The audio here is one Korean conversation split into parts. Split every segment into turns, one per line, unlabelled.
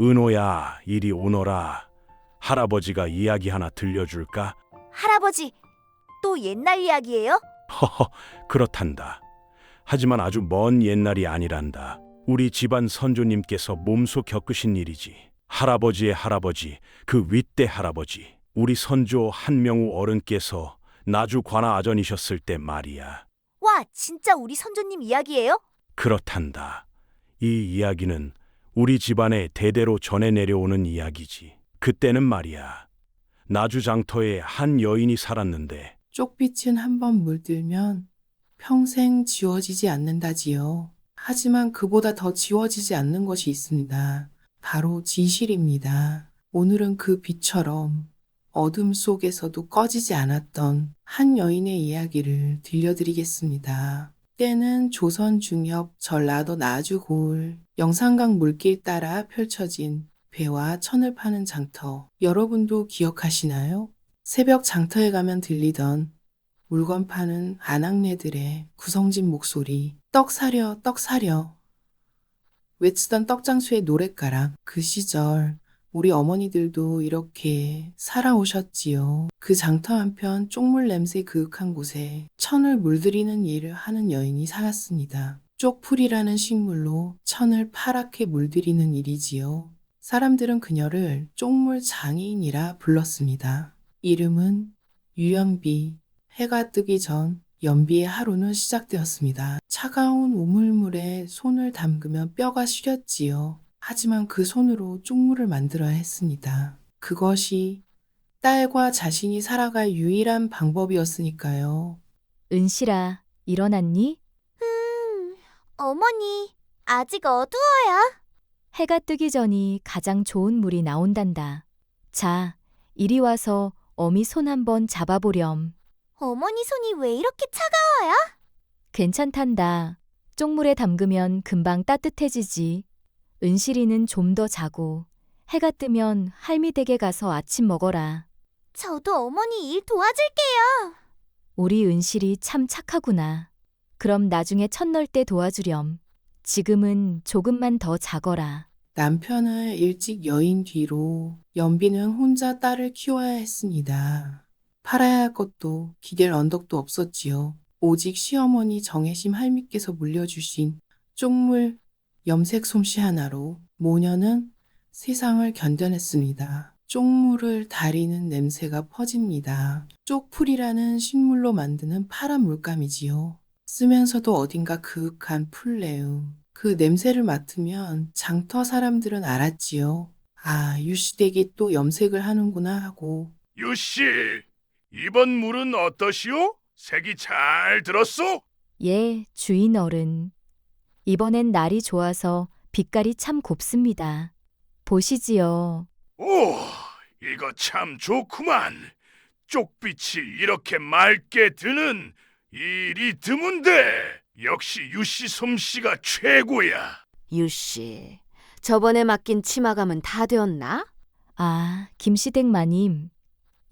은호야, 이리 오너라. 할아버지가 이야기 하나 들려줄까?
할아버지, 또 옛날 이야기예요?
허허, 그렇단다. 하지만 아주 먼 옛날이 아니란다. 우리 집안 선조님께서 몸소 겪으신 일이지. 할아버지의 할아버지, 그 윗대 할아버지, 우리 선조 한명우 어른께서 나주 관아 아전이셨을 때 말이야.
와, 진짜 우리 선조님 이야기예요?
그렇단다. 이 이야기는 우리 집안에 대대로 전해 내려오는 이야기지. 그때는 말이야. 나주 장터에 한 여인이 살았는데
쪽빛은 한번 물들면 평생 지워지지 않는다지요. 하지만 그보다 더 지워지지 않는 것이 있습니다. 바로 진실입니다. 오늘은 그 빛처럼 어둠 속에서도 꺼지지 않았던 한 여인의 이야기를 들려드리겠습니다. 때는 조선 중엽 전라도 나주 고을 영산강 물길 따라 펼쳐진 배와 천을 파는 장터. 여러분도 기억하시나요? 새벽 장터에 가면 들리던 물건 파는 아낙네들의 구성진 목소리, 떡 사려, 떡 사려. 외치던 떡장수의 노랫가락, 그 시절 우리 어머니들도 이렇게 살아오셨지요. 그 장터 한편 쪽물 냄새 그윽한 곳에 천을 물들이는 일을 하는 여인이 살았습니다. 쪽풀이라는 식물로 천을 파랗게 물들이는 일이지요. 사람들은 그녀를 쪽물 장애인이라 불렀습니다. 이름은 유연비. 해가 뜨기 전 연비의 하루는 시작되었습니다. 차가운 우물물에 손을 담그면 뼈가 시렸지요. 하지만 그 손으로 쪽물을 만들어야 했습니다. 그것이 딸과 자신이 살아갈 유일한 방법이었으니까요.
은실아, 일어났니?
음, 어머니, 아직 어두워요.
해가 뜨기 전이 가장 좋은 물이 나온단다. 자, 이리 와서 어미 손 한번 잡아보렴.
어머니 손이 왜 이렇게 차가워요?
괜찮단다. 쪽물에 담그면 금방 따뜻해지지. 은실이는 좀 더 자고 해가 뜨면 할미 댁에 가서 아침 먹어라.
저도 어머니 일 도와줄게요.
우리 은실이 참 착하구나. 그럼 나중에 첫널 때 도와주렴. 지금은 조금만 더 자거라.
남편을 일찍 여인 뒤로 연비는 혼자 딸을 키워야 했습니다. 팔아야 할 것도 기댈 언덕도 없었지요. 오직 시어머니 정혜심 할미께서 물려주신 쪽물 염색 솜씨 하나로 모녀는 세상을 견뎌냈습니다. 쪽물을 다리는 냄새가 퍼집니다. 쪽풀이라는 식물로 만드는 파란 물감이지요. 쓰면서도 어딘가 그윽한 풀내음. 그 냄새를 맡으면 장터 사람들은 알았지요. 아, 유시댁이 또 염색을 하는구나 하고
유씨, 이번 물은 어떠시오? 색이 잘 들었소?
예, 주인 어른. 이번엔 날이 좋아서 빛깔이 참 곱습니다. 보시지요.
오, 이거 참 좋구만. 쪽빛이 이렇게 맑게 드는 일이 드문데 역시 유씨 솜씨가 최고야.
유씨, 저번에 맡긴 치마감은 다 되었나?
아, 김시댁 마님.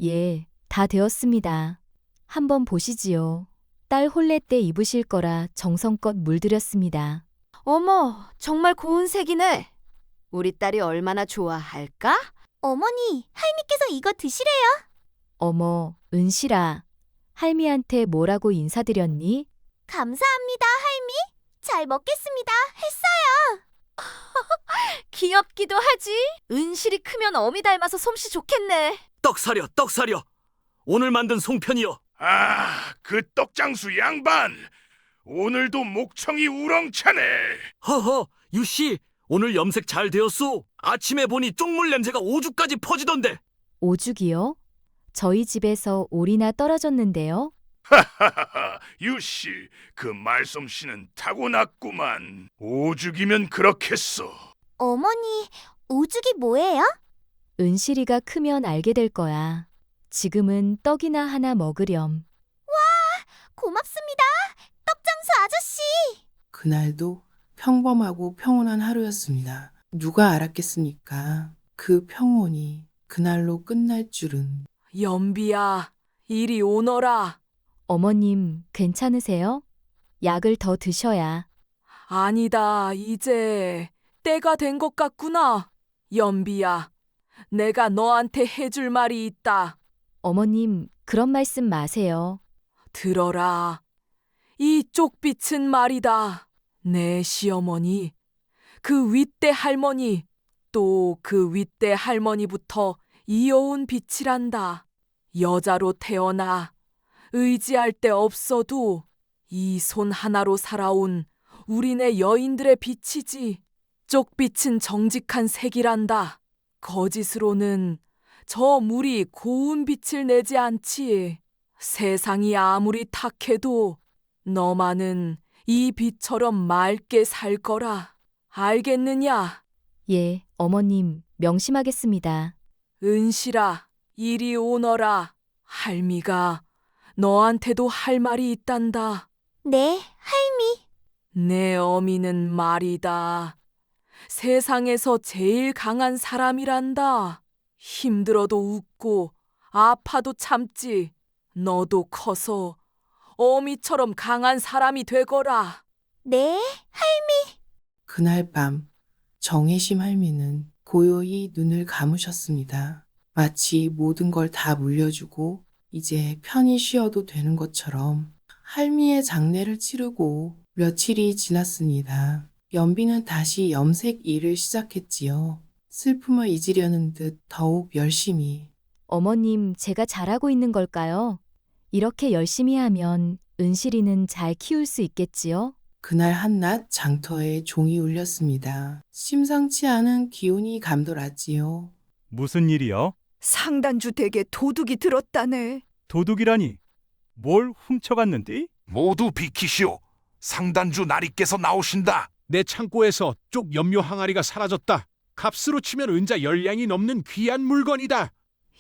예, 다 되었습니다. 한번 보시지요. 딸 혼례 때 입으실 거라 정성껏 물들였습니다.
어머, 정말 고운 색이네. 우리 딸이 얼마나 좋아할까?
어머니, 할미께서 이거 드시래요.
어머, 은실아. 할미한테 뭐라고 인사드렸니?
감사합니다, 할미. 잘 먹겠습니다. 했어요.
귀엽기도 하지. 은실이 크면 어미 닮아서 솜씨 좋겠네.
떡 사려, 떡 사려. 오늘 만든 송편이여.
아, 그 떡장수 양반. 오늘도 목청이 우렁차네.
허허, 유씨, 오늘 염색 잘 되었소. 아침에 보니 쪽물 냄새가 오죽까지 퍼지던데.
오죽이요? 저희 집에서 오리나 떨어졌는데요.
하하하, 유씨, 그 말솜씨는 타고났구만. 오죽이면 그렇겠소.
어머니, 오죽이 뭐예요?
은실이가 크면 알게 될 거야. 지금은 떡이나 하나 먹으렴.
고맙습니다. 떡장수 아저씨.
그날도 평범하고 평온한 하루였습니다. 누가 알았겠습니까? 그 평온이 그날로 끝날 줄은
연비야, 이리 오너라.
어머님, 괜찮으세요? 약을 더 드셔야.
아니다, 이제 때가 된 것 같구나.
연비야, 내가 너한테 해줄 말이 있다.
어머님, 그런 말씀 마세요.
들어라. 이 쪽빛은 말이다. 내 시어머니, 그 윗대 할머니, 또 그 윗대 할머니부터 이어온 빛이란다. 여자로 태어나 의지할 데 없어도 이 손 하나로 살아온 우리네 여인들의 빛이지. 쪽빛은 정직한 색이란다. 거짓으로는 저 물이 고운 빛을 내지 않지. 세상이 아무리 탁해도 너만은 이 빛처럼 맑게 살 거라. 알겠느냐?
예, 어머님, 명심하겠습니다.
은실아, 이리 오너라. 할미가 너한테도 할 말이 있단다.
네, 할미.
내 어미는 말이다. 세상에서 제일 강한 사람이란다. 힘들어도 웃고 아파도 참지. 너도 커서 어미처럼 강한 사람이 되거라.
네,
그날 밤 정혜심 할미는 고요히 눈을 감으셨습니다. 마치 모든 걸 다 물려주고 이제 편히 쉬어도 되는 것처럼 할미의 장례를 치르고 며칠이 지났습니다. 연비는 다시 염색 일을 시작했지요. 슬픔을 잊으려는 듯 더욱 열심히
어머님, 제가 잘하고 있는 걸까요? 이렇게 열심히 하면 은실이는 잘 키울 수 있겠지요?
그날 한낮 장터에 종이 울렸습니다. 심상치 않은 기운이 감돌았지요.
무슨 일이요?
상단주 댁에 도둑이 들었다네.
도둑이라니. 뭘 훔쳐갔는디?
모두 비키시오. 상단주 나리께서 나오신다.
내 창고에서 쪽 염료 항아리가 사라졌다. 값으로 치면 은자 열량이 넘는 귀한 물건이다.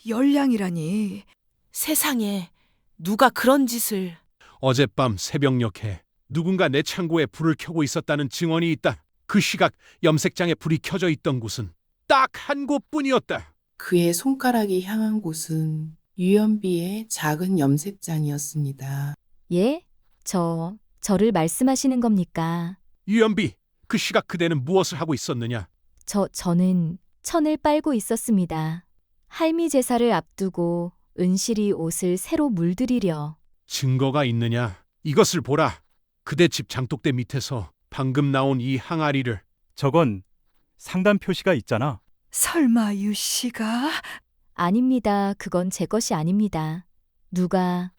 열량이라니.
세상에 누가 그런 짓을
어젯밤 새벽녘에 누군가 내 창고에 불을 켜고 있었다는 증언이 있다. 그 시각 염색장에 불이 켜져 있던 곳은 딱 한 곳뿐이었다.
그의 손가락이 향한 곳은 유연비의 작은 염색장이었습니다.
예? 저, 저를 말씀하시는 겁니까?
유연비, 그 시각 그대는 무엇을 하고 있었느냐?
저, 저는 천을 빨고 있었습니다. 할미 제사를 앞두고 은실이 옷을 새로 물들이려.
증거가 있느냐? 이것을 보라. 그대 집 장독대 밑에서 방금 나온 이 항아리를
저건 상단 표시가 있잖아.
설마 유 씨가
아닙니다. 그건 제 것이 아닙니다. 누가,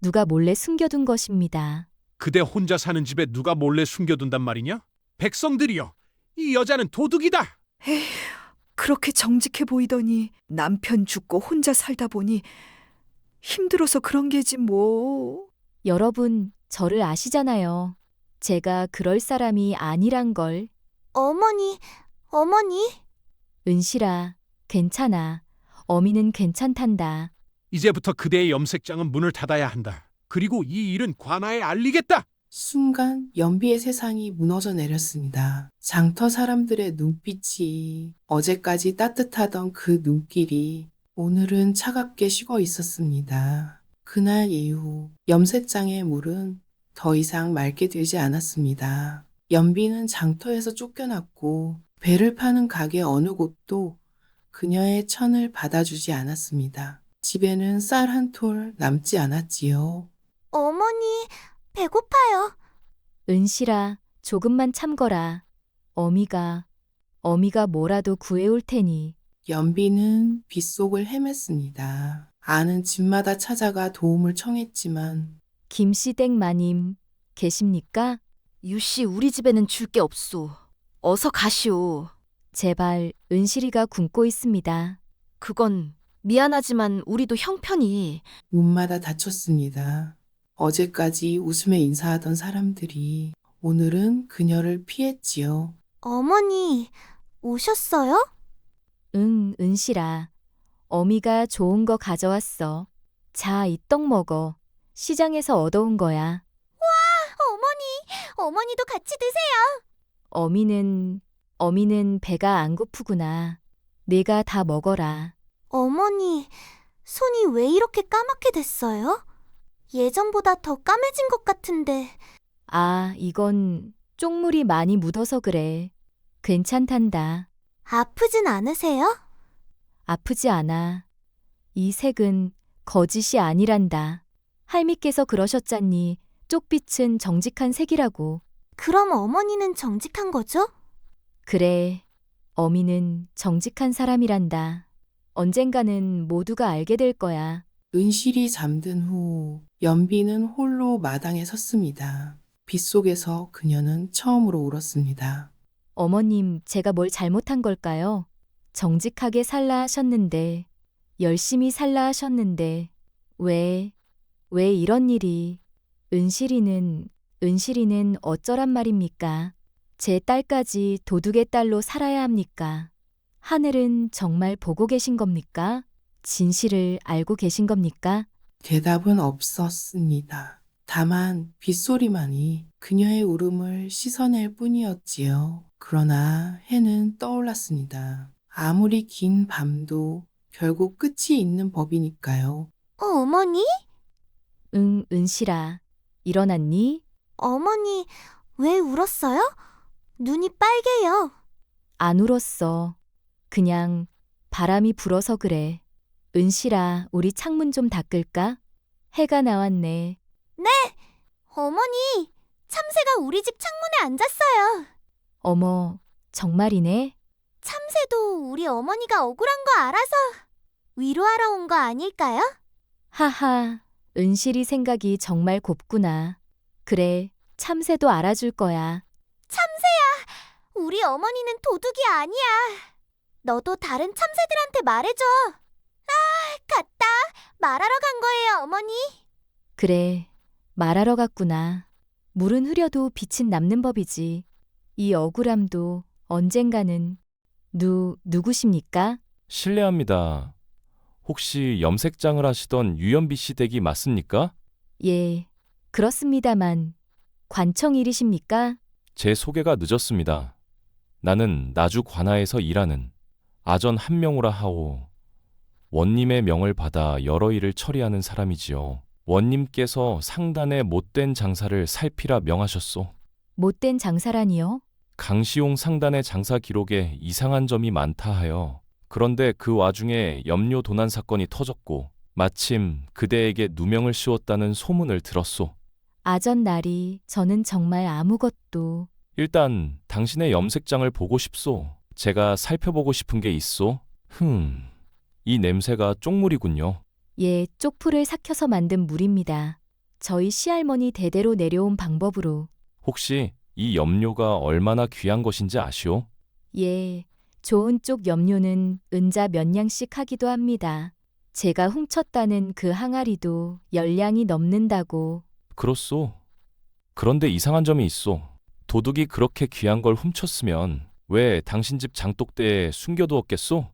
누가 몰래 숨겨둔 것입니다.
그대 혼자 사는 집에 누가 몰래 숨겨둔단 말이냐? 백성들이여, 이 여자는 도둑이다.
에휴, 그렇게 정직해 보이더니 남편 죽고 혼자 살다 보니 힘들어서 그런 게지 뭐.
여러분, 저를 아시잖아요. 제가 그럴 사람이 아니란 걸.
어머니, 어머니.
은실아, 괜찮아. 어미는 괜찮단다.
이제부터 그대의 염색장은 문을 닫아야 한다. 그리고 이 일은 관아에 알리겠다.
순간 연비의 세상이 무너져 내렸습니다. 장터 사람들의 눈빛이 어제까지 따뜻하던 그 눈길이 오늘은 차갑게 식어 있었습니다. 그날 이후 염색장의 물은 더 이상 맑게 되지 않았습니다. 연비는 장터에서 쫓겨났고 배를 파는 가게 어느 곳도 그녀의 천을 받아주지 않았습니다. 집에는 쌀 한 톨 남지 않았지요.
어머니, 배고파요.
은실아, 조금만 참거라. 어미가, 어미가 뭐라도 구해올 테니.
연비는 빗속을 헤맸습니다. 아는 집마다 찾아가 도움을 청했지만
김씨댁 마님, 계십니까?
유 씨, 우리 집에는 줄 게 없소. 어서 가시오.
제발, 은실이가 굶고 있습니다.
그건 미안하지만 우리도 형편이
문마다 닫혔습니다. 어제까지 웃으며 인사하던 사람들이 오늘은 그녀를 피했지요.
어머니, 오셨어요?
응, 은실아. 어미가 좋은 거 가져왔어. 자, 이 떡 먹어. 시장에서 얻어온 거야.
어머니, 어머니도 같이 드세요.
어미는, 어미는 배가 안 고프구나. 내가 다 먹어라.
어머니, 손이 왜 이렇게 까맣게 됐어요? 예전보다 더 까매진 것 같은데.
아, 이건 쪽물이 많이 묻어서 그래. 괜찮단다.
아프진 않으세요?
아프지 않아. 이 색은 거짓이 아니란다. 할미께서 그러셨잖니. 쪽빛은 정직한 색이라고.
그럼 어머니는 정직한 거죠?
그래. 어미는 정직한 사람이란다. 언젠가는 모두가 알게 될 거야.
은실이 잠든 후 연비는 홀로 마당에 섰습니다. 빗속에서 그녀는 처음으로 울었습니다.
어머님, 제가 뭘 잘못한 걸까요? 정직하게 살라 하셨는데, 열심히 살라 하셨는데, 왜, 왜 이런 일이, 은실이는, 은실이는 어쩌란 말입니까? 제 딸까지 도둑의 딸로 살아야 합니까? 하늘은 정말 보고 계신 겁니까? 진실을 알고 계신 겁니까?
대답은 없었습니다. 다만 빗소리만이 그녀의 울음을 씻어낼 뿐이었지요. 그러나 해는 떠올랐습니다. 아무리 긴 밤도 결국 끝이 있는 법이니까요.
어, 어머니?
응, 은실아. 일어났니?
어머니, 왜 울었어요? 눈이 빨개요.
안 울었어. 그냥 바람이 불어서 그래. 은실아, 우리 창문 좀 닦을까? 해가 나왔네.
어머니, 참새가 우리 집 창문에 앉았어요.
어머, 정말이네?
참새도 우리 어머니가 억울한 거 알아서 위로하러 온 거 아닐까요?
하하, 은실이 생각이 정말 곱구나. 그래, 참새도 알아줄 거야.
참새야, 우리 어머니는 도둑이 아니야. 너도 다른 참새들한테 말해줘. 아, 갔다. 말하러 간 거예요, 어머니.
그래, 말하러 갔구나. 물은 흐려도 빛은 남는 법이지. 이 억울함도 언젠가는 누, 누구십니까?
실례합니다. 혹시 염색장을 하시던 유연비 씨 댁이 맞습니까?
예, 그렇습니다만, 관청 일이십니까?
제 소개가 늦었습니다. 나는 나주 관하에서 일하는 아전 한명우라 하오. 원님의 명을 받아 여러 일을 처리하는 사람이지요. 원님께서 상단의 못된 장사를 살피라 명하셨소.
못된 장사라니요?
강시용 상단의 장사 기록에 이상한 점이 많다 하여 그런데 그 와중에 염료 도난 사건이 터졌고 마침 그대에게 누명을 씌웠다는 소문을 들었소.
아전 날이 저는 정말 아무것도
일단 당신의 염색장을 보고 싶소. 제가 살펴보고 싶은 게 있소. 흠, 이 냄새가 쪽물이군요.
예, 쪽풀을 삭혀서 만든 물입니다. 저희 시할머니 대대로 내려온 방법으로
혹시 이 염료가 얼마나 귀한 것인지 아시오?
예, 좋은 쪽 염료는 은자 몇 냥씩 하기도 합니다. 제가 훔쳤다는 그 항아리도 열량이 넘는다고.
그렇소. 그런데 이상한 점이 있소. 도둑이 그렇게 귀한 걸 훔쳤으면 왜 당신 집 장독대에 숨겨두었겠소?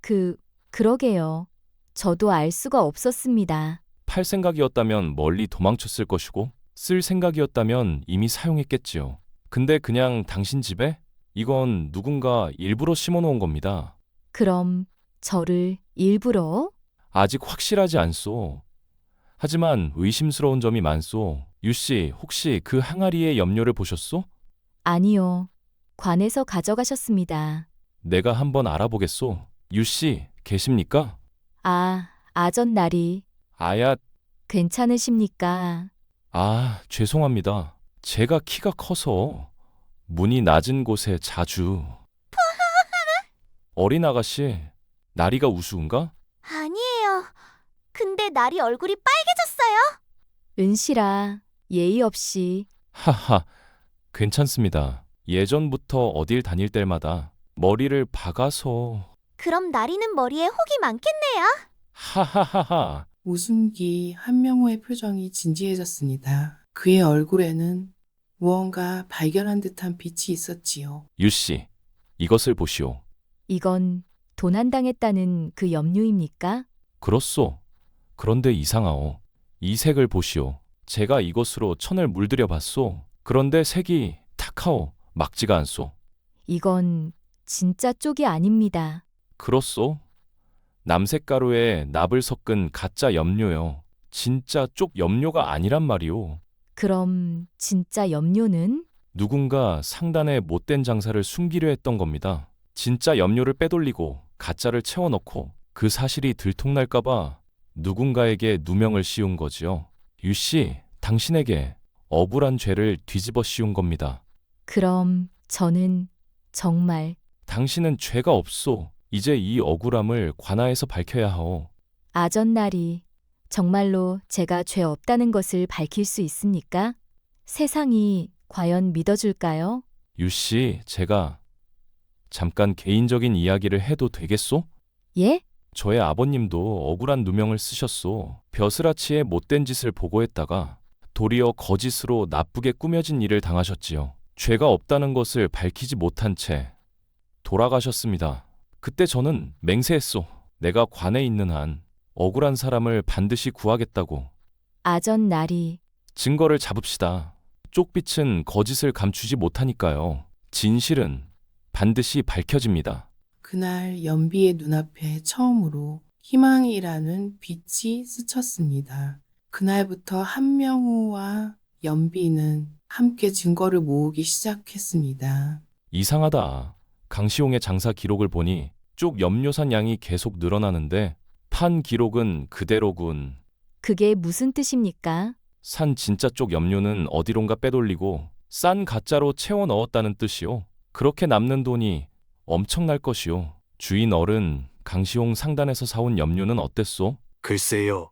그, 그러게요. 저도 알 수가 없었습니다.
팔 생각이었다면 멀리 도망쳤을 것이고 쓸 생각이었다면 이미 사용했겠지요. 근데 그냥 당신 집에? 이건 누군가 일부러 심어놓은 겁니다.
그럼 저를 일부러?
아직 확실하지 않소. 하지만 의심스러운 점이 많소. 유씨, 혹시 그 항아리의 염료를 보셨소?
아니요. 관에서 가져가셨습니다.
내가 한번 알아보겠소. 유씨, 계십니까?
아, 아전 날이
아야,
괜찮으십니까?
아, 죄송합니다. 제가 키가 커서 문이 낮은 곳에 자주. 어린 아가씨, 나리가 우스운가?
아니에요. 근데 날이 얼굴이 빨개졌어요.
은실아, 예의 없이
하하, 괜찮습니다. 예전부터 어딜 다닐 때마다 머리를 박아서.
그럼 나리는 머리에 혹이 많겠네요.
하하하하.
웃음기 한명호의 표정이 진지해졌습니다. 그의 얼굴에는 무언가 발견한 듯한 빛이 있었지요.
유씨, 이것을 보시오.
이건 도난당했다는 그 염료입니까?
그렇소. 그런데 이상하오. 이 색을 보시오. 제가 이것으로 천을 물들여 봤소. 그런데 색이 탁하오. 막지가 않소.
이건 진짜 쪽이 아닙니다.
그렇소. 남색 가루에 납을 섞은 가짜 염료요. 진짜 쪽 염료가 아니란 말이오.
그럼 진짜 염료는?
누군가 상단에 못된 장사를 숨기려 했던 겁니다. 진짜 염료를 빼돌리고 가짜를 채워넣고 그 사실이 들통날까봐 누군가에게 누명을 씌운 거지요. 유 씨, 당신에게 억울한 죄를 뒤집어 씌운 겁니다.
그럼 저는 정말
당신은 죄가 없소. 이제 이 억울함을 관아에서 밝혀야 하오.
아전날이 정말로 제가 죄 없다는 것을 밝힐 수 있습니까? 세상이 과연 믿어줄까요?
유 씨, 제가 잠깐 개인적인 이야기를 해도 되겠소?
예?
저의 아버님도 억울한 누명을 쓰셨소. 벼슬아치의 못된 짓을 보고했다가 도리어 거짓으로 나쁘게 꾸며진 일을 당하셨지요. 죄가 없다는 것을 밝히지 못한 채 돌아가셨습니다. 그때 저는 맹세했소. 내가 관에 있는 한 억울한 사람을 반드시 구하겠다고.
아전 날이
증거를 잡읍시다. 쪽빛은 거짓을 감추지 못하니까요. 진실은 반드시 밝혀집니다.
그날 연비의 눈앞에 처음으로 희망이라는 빛이 스쳤습니다. 그날부터 한명우와 연비는 함께 증거를 모으기 시작했습니다.
이상하다. 강시용의 장사 기록을 보니 쪽 염료산 양이 계속 늘어나는데 판 기록은 그대로군.
그게 무슨 뜻입니까?
산 진짜 쪽 염료는 어디론가 빼돌리고 싼 가짜로 채워 넣었다는 뜻이요. 그렇게 남는 돈이 엄청날 것이요. 주인 어른 강시용 상단에서 사온 염료는 어땠소?
글쎄요.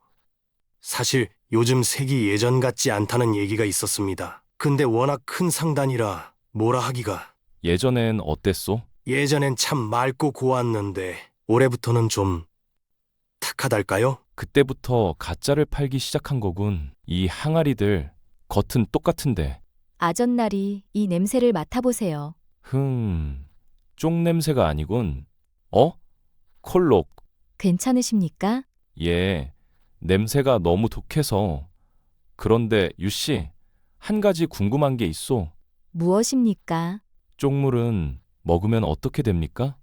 사실 요즘 색이 예전 같지 않다는 얘기가 있었습니다. 근데 워낙 큰 상단이라 뭐라 하기가.
예전엔 어땠소?
예전엔 참 맑고 고왔는데 올해부터는 좀 탁하달까요?
그때부터 가짜를 팔기 시작한 거군. 이 항아리들 겉은 똑같은데.
아전날이 이 냄새를 맡아보세요.
흠. 쪽 냄새가 아니군. 어? 콜록.
괜찮으십니까?
예. 냄새가 너무 독해서. 그런데 유 씨, 한 가지 궁금한 게 있어.
무엇입니까?
쪽물은 먹으면 어떻게 됩니까?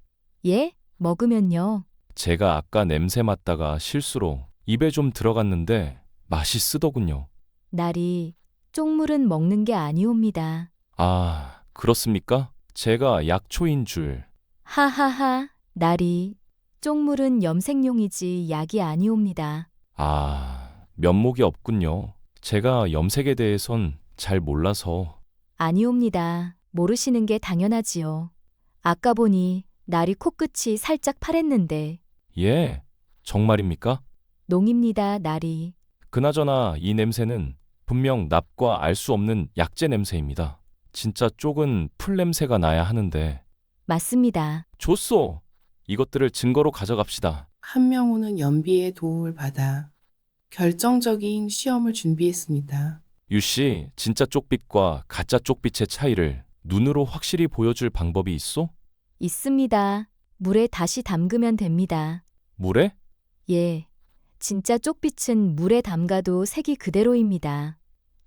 예? 먹으면요.
제가 아까 냄새 맡다가 실수로 입에 좀 들어갔는데 맛이 쓰더군요.
날이 쪽물은 먹는 게 아니옵니다.
아, 그렇습니까? 제가 약초인 줄.
하하하, 날이 쪽물은 염색용이지 약이 아니옵니다.
아, 면목이 없군요. 제가 염색에 대해선 잘 몰라서.
아니옵니다. 모르시는 게 당연하지요. 아까 보니 날이 코끝이 살짝 파랬는데
예, 정말입니까?
농입니다, 날이.
그나저나 이 냄새는 분명 납과 알 수 없는 약재 냄새입니다. 진짜 쪽은 풀 냄새가 나야 하는데.
맞습니다.
좋소! 이것들을 증거로 가져갑시다.
한명우는 연비의 도움을 받아 결정적인 시험을 준비했습니다.
유씨, 진짜 쪽빛과 가짜 쪽빛의 차이를 눈으로 확실히 보여줄 방법이 있어?
있습니다. 물에 다시 담그면 됩니다.
물에?
예. 진짜 쪽빛은 물에 담가도 색이 그대로입니다.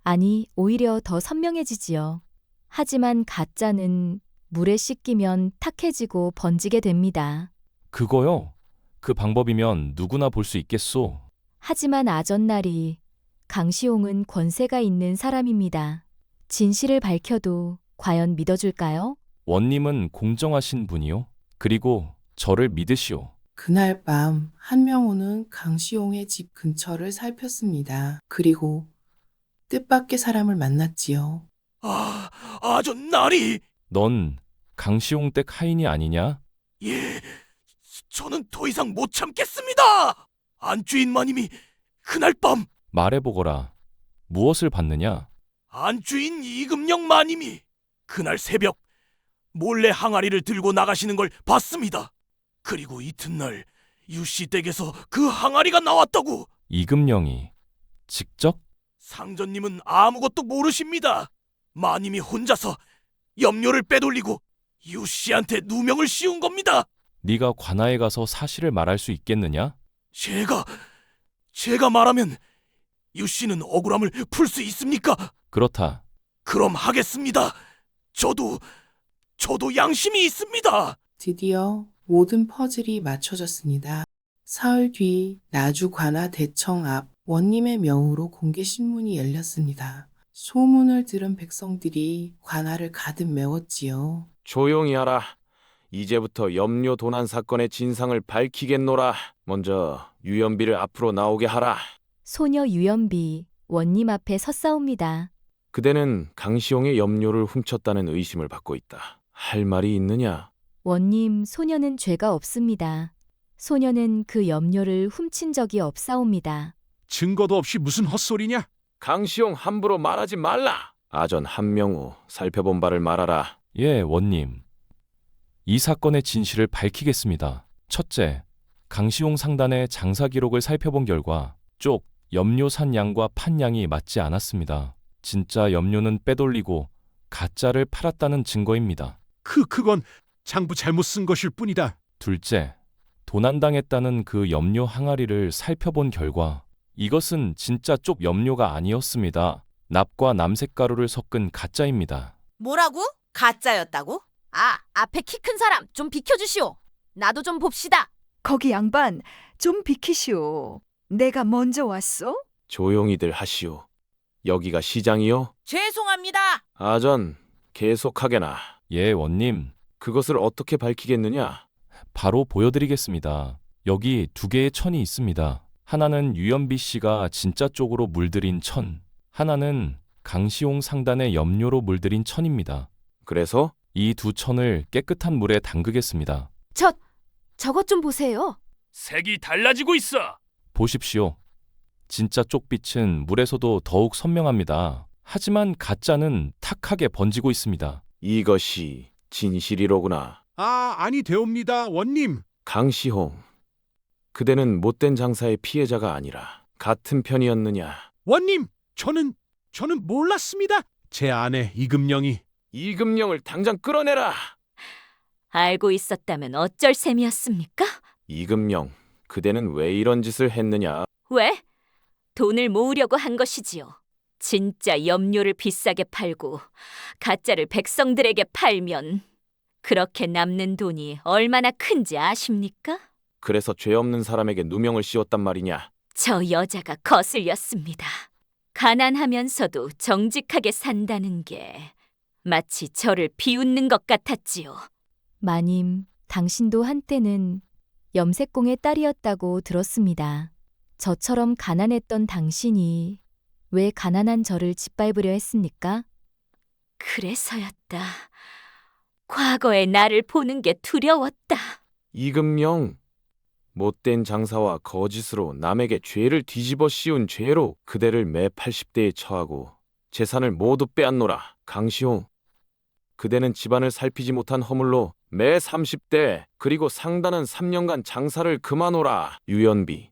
아니, 오히려 더 선명해지지요. 하지만 가짜는 물에 씻기면 탁해지고 번지게 됩니다.
그거요? 그 방법이면 누구나 볼 수 있겠소.
하지만 아전날이 강시용은 권세가 있는 사람입니다. 진실을 밝혀도 과연 믿어줄까요?
원님은 공정하신 분이요. 그리고 저를 믿으시오.
그날 밤 한명호는 강시용의 집 근처를 살폈습니다. 그리고 뜻밖의 사람을 만났지요.
아, 아전 나리!
넌 강시용 댁 하인이 아니냐?
예, 저는 더 이상 못 참겠습니다! 안주인 마님이 그날 밤
말해보거라. 무엇을 받느냐?
안주인 이금영 마님이 그날 새벽 몰래 항아리를 들고 나가시는 걸 봤습니다. 그리고 이튿날 유씨 댁에서 그 항아리가 나왔다고
이금령이 직접?
상전님은 아무것도 모르십니다. 마님이 혼자서 염료를 빼돌리고 유씨한테 누명을 씌운 겁니다.
네가 관아에 가서 사실을 말할 수 있겠느냐?
제가 제가 말하면 유씨는 억울함을 풀 수 있습니까?
그렇다.
그럼 하겠습니다. 저도 저도 양심이 있습니다.
드디어 모든 퍼즐이 맞춰졌습니다. 사흘 뒤 나주 관아 대청 앞 원님의 명으로 공개 신문이 열렸습니다. 소문을 들은 백성들이 관아를 가득 메웠지요.
조용히 하라.
이제부터 염료 도난 사건의 진상을 밝히겠노라. 먼저 유연비를 앞으로 나오게 하라.
소녀 유연비 원님 앞에 섰사옵니다.
그대는 강시용의 염료를 훔쳤다는 의심을 받고 있다. 할 말이 있느냐?
원님 소녀는 죄가 없습니다. 소녀는 그 염료를 훔친 적이 없사옵니다.
증거도 없이 무슨 헛소리냐?
강시용 함부로 말하지 말라. 아전 한명우 살펴본 바를 말하라.
예, 원님. 이 사건의 진실을 밝히겠습니다. 첫째, 강시용 상단의 장사 기록을 살펴본 결과 쪽 염료 산 양과 판 양이 맞지 않았습니다. 진짜 염료는 빼돌리고 가짜를 팔았다는 증거입니다.
그 그건 장부 잘못 쓴 것일 뿐이다.
둘째, 도난당했다는 그 염료 항아리를 살펴본 결과 이것은 진짜 쪽 염료가 아니었습니다. 납과 남색 가루를 섞은 가짜입니다.
뭐라고? 가짜였다고? 아, 앞에 키 큰 사람 좀 비켜주시오. 나도 좀 봅시다.
거기 양반 좀 비키시오. 내가 먼저 왔어?
조용히들 하시오. 여기가 시장이요?
죄송합니다.
아전 계속하게나.
예, 원님.
그것을 어떻게 밝히겠느냐?
바로 보여드리겠습니다. 여기 두 개의 천이 있습니다. 하나는 유연비 씨가 진짜 쪽으로 물들인 천, 하나는 강시용 상단의 염료로 물들인 천입니다.
그래서
이 두 천을 깨끗한 물에 담그겠습니다.
저, 저것 좀 보세요.
색이 달라지고 있어.
보십시오. 진짜 쪽빛은 물에서도 더욱 선명합니다. 하지만 가짜는 탁하게 번지고 있습니다.
이것이 진실이로구나.
아, 아니 되옵니다, 원님.
강시홍. 그대는 못된 장사의 피해자가 아니라 같은 편이었느냐?
원님, 저는 저는 몰랐습니다. 제 아내 이금령이
이금령을 당장 끌어내라.
알고 있었다면 어쩔 셈이었습니까?
이금령, 그대는 왜 이런 짓을 했느냐?
왜? 돈을 모으려고 한 것이지요. 진짜 염료를 비싸게 팔고 가짜를 백성들에게 팔면 그렇게 남는 돈이 얼마나 큰지 아십니까?
그래서 죄 없는 사람에게 누명을 씌웠단 말이냐?
저 여자가 거슬렸습니다. 가난하면서도 정직하게 산다는 게 마치 저를 비웃는 것 같았지요.
마님, 당신도 한때는 염색공의 딸이었다고 들었습니다. 저처럼 가난했던 당신이 왜 가난한 저를 짓밟으려 했습니까?
그래서였다. 과거의 나를 보는 게 두려웠다.
이금령, 못된 장사와 거짓으로 남에게 죄를 뒤집어 씌운 죄로 그대를 매 80대에 처하고 재산을 모두 빼앗노라. 강시홍, 그대는 집안을 살피지 못한 허물로 매 30대 그리고 상단은 3년간 장사를 그만오라. 유연비,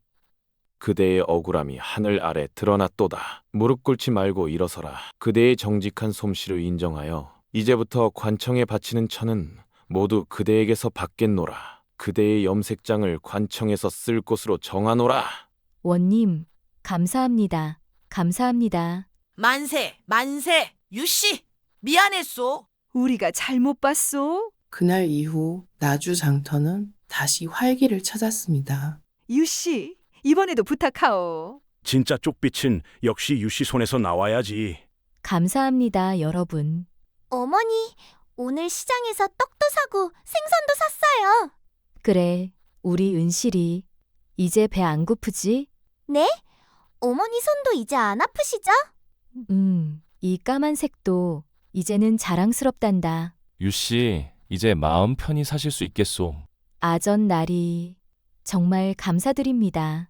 그대의 억울함이 하늘 아래 드러났도다. 무릎 꿇지 말고 일어서라. 그대의 정직한 솜씨를 인정하여 이제부터 관청에 바치는 천은 모두 그대에게서 받겠노라. 그대의 염색장을 관청에서 쓸 곳으로 정하노라.
원님, 감사합니다. 감사합니다.
만세, 만세. 유씨, 미안했소.
우리가 잘못 봤소?
그날 이후 나주 장터는 다시 활기를 찾았습니다.
유씨, 이번에도 부탁하오.
진짜 쪽빛은 역시 유씨 손에서 나와야지.
감사합니다, 여러분.
어머니, 오늘 시장에서 떡도 사고 생선도 샀어요.
그래, 우리 은실이 이제 배 안 고프지?
네? 어머니 손도 이제 안 아프시죠?
음, 이 까만색도 이제는 자랑스럽단다.
유씨, 이제 마음 편히 사실 수 있겠소.
아전 나리, 정말 감사드립니다.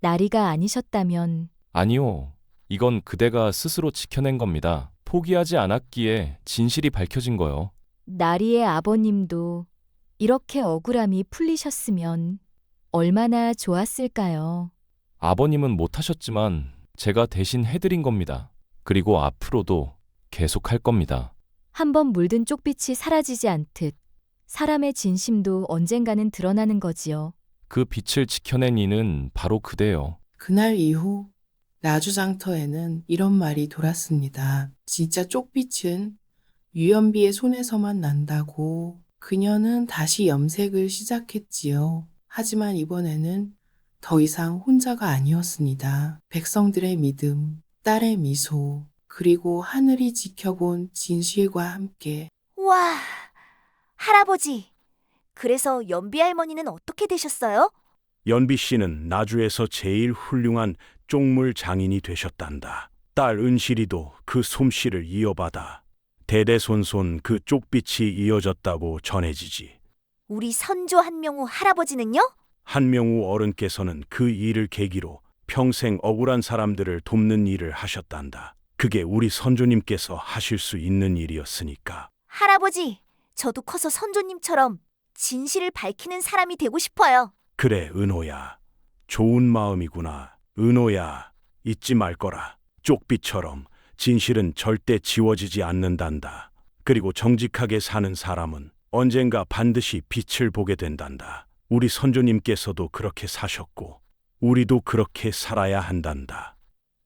나리가 아니셨다면
아니요. 이건 그대가 스스로 지켜낸 겁니다. 포기하지 않았기에 진실이 밝혀진 거요.
나리의 아버님도 이렇게 억울함이 풀리셨으면 얼마나 좋았을까요?
아버님은 못하셨지만 제가 대신 해드린 겁니다. 그리고 앞으로도 계속 할 겁니다.
한번 물든 쪽빛이 사라지지 않듯 사람의 진심도 언젠가는 드러나는 거지요.
그 빛을 지켜낸 이는 바로 그대요.
그날 이후 나주장터에는 이런 말이 돌았습니다. 진짜 쪽빛은 유연비의 손에서만 난다고 그녀는 다시 염색을 시작했지요. 하지만 이번에는 더 이상 혼자가 아니었습니다. 백성들의 믿음, 딸의 미소, 그리고 하늘이 지켜본 진실과 함께
와, 할아버지, 그래서 연비 할머니는 어떻게 되셨어요?
연비 씨는 나주에서 제일 훌륭한 쪽물 장인이 되셨단다. 딸 은실이도 그 솜씨를 이어받아 대대손손 그 쪽빛이 이어졌다고 전해지지.
우리 선조 한명우 할아버지는요?
한명우 어른께서는 그 일을 계기로 평생 억울한 사람들을 돕는 일을 하셨단다. 그게 우리 선조님께서 하실 수 있는 일이었으니까.
할아버지, 저도 커서 선조님처럼 진실을 밝히는 사람이 되고 싶어요.
그래, 은호야. 좋은 마음이구나. 은호야, 잊지 말 거라. 쪽빛처럼 진실은 절대 지워지지 않는단다. 그리고 정직하게 사는 사람은 언젠가 반드시 빛을 보게 된단다. 우리 선조님께서도 그렇게 사셨고, 우리도 그렇게 살아야 한단다.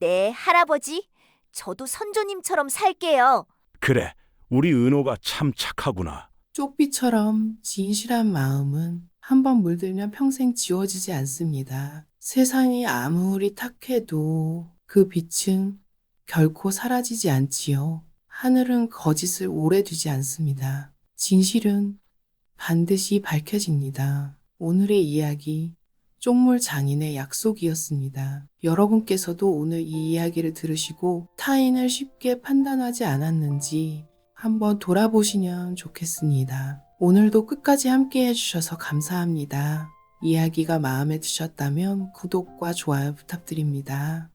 네, 할아버지. 저도 선조님처럼 살게요.
그래, 우리 은호가 참 착하구나.
쪽비처럼 진실한 마음은 한번 물들면 평생 지워지지 않습니다. 세상이 아무리 탁해도 그 빛은 결코 사라지지 않지요. 하늘은 거짓을 오래 두지 않습니다. 진실은 반드시 밝혀집니다. 오늘의 이야기 쪽물 장인의 약속이었습니다. 여러분께서도 오늘 이 이야기를 들으시고 타인을 쉽게 판단하지 않았는지 한번 돌아보시면 좋겠습니다. 오늘도 끝까지 함께 해주셔서 감사합니다. 이야기가 마음에 드셨다면 구독과 좋아요 부탁드립니다.